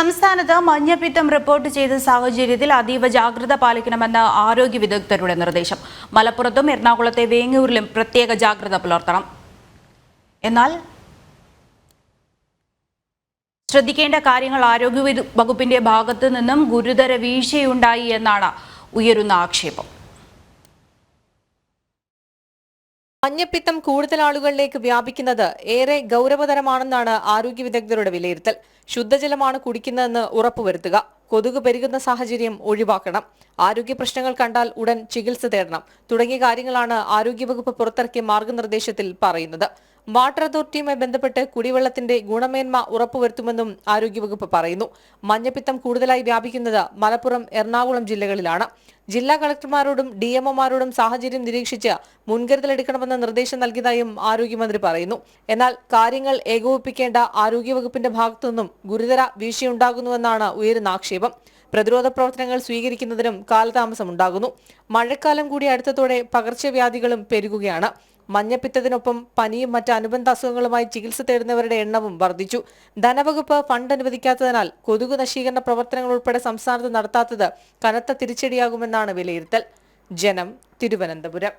സംസ്ഥാനത്ത് മഞ്ഞപ്പിത്തം റിപ്പോർട്ട് ചെയ്ത സാഹചര്യത്തിൽ അതീവ ജാഗ്രത പാലിക്കണമെന്ന് ആരോഗ്യ വിദഗ്ധരുടെ നിർദ്ദേശം. മലപ്പുറത്തും എറണാകുളത്തെ വേങ്ങൂരിലും പ്രത്യേക ജാഗ്രത പുലർത്തണം. എന്നാൽ ശ്രദ്ധിക്കേണ്ട കാര്യങ്ങൾ ആരോഗ്യ വകുപ്പിന്റെ ഭാഗത്തു നിന്നും ഗുരുതര വീഴ്ചയുണ്ടായി എന്നാണ് ഉയരുന്ന ആക്ഷേപം. മഞ്ഞപ്പിത്തം കൂടുതൽ ആളുകളിലേക്ക് വ്യാപിക്കുന്നത് ഏറെ ഗൗരവതരമാണെന്നാണ് ആരോഗ്യ വിദഗ്ധരുടെ വിലയിരുത്തൽ. ശുദ്ധജലമാണ് കുടിക്കുന്നതെന്ന് ഉറപ്പുവരുത്തുക. കൊതുക് പെരുകുന്ന സാഹചര്യം ഒഴിവാക്കണം. ആരോഗ്യ പ്രശ്നങ്ങൾ കണ്ടാൽ ഉടൻ ചികിത്സ തേടണം. തുടങ്ങിയ കാര്യങ്ങളാണ് ആരോഗ്യവകുപ്പ് പുറത്തിറക്കിയ മാർഗനിർദ്ദേശത്തിൽ പറയുന്നത്. വാട്ടർ അതോറിറ്റിയുമായി ബന്ധപ്പെട്ട് കുടിവെള്ളത്തിന്റെ ഗുണമേന്മ ഉറപ്പുവരുത്തുമെന്നും ആരോഗ്യവകുപ്പ് പറയുന്നു. മഞ്ഞപ്പിത്തം കൂടുതലായി വ്യാപിക്കുന്നത് മലപ്പുറം എറണാകുളം ജില്ലകളിലാണ്. ജില്ലാ കളക്ടർമാരോടും ഡിഎംഒമാരോടും സാഹചര്യം നിരീക്ഷിച്ച് മുൻകരുതലെടുക്കണമെന്ന നിർദ്ദേശം നൽകിയതായും ആരോഗ്യമന്ത്രി പറയുന്നു. എന്നാൽ കാര്യങ്ങൾ ഏകോപിപ്പിക്കേണ്ട ആരോഗ്യവകുപ്പിന്റെ ഭാഗത്തുനിന്നും ഗുരുതര വീഴ്ചയുണ്ടാകുന്നുവെന്നാണ് ഉയരുന്ന ആക്ഷേപം. പ്രതിരോധ പ്രവർത്തനങ്ങൾ സ്വീകരിക്കുന്നതിനും കാലതാമസമുണ്ടാകുന്നു. മഴക്കാലം കൂടി അടുത്തതോടെ പകർച്ചവ്യാധികളും പെരുകുകയാണ്. മഞ്ഞപ്പിത്തത്തിനൊപ്പം പനിയും മറ്റ് അനുബന്ധ അസുഖങ്ങളുമായി ചികിത്സ തേടുന്നവരുടെ എണ്ണവും വർദ്ധിച്ചു. ധനവകുപ്പ് ഫണ്ട് അനുവദിക്കാത്തതിനാൽ കൊതുകു നശീകരണ പ്രവർത്തനങ്ങൾ ഉൾപ്പെടെ സംസ്ഥാനത്ത് നടത്താത്തത് കനത്ത തിരിച്ചടിയാകുമെന്നാണ് വിലയിരുത്തൽ. ജനം തിരുവനന്തപുരം.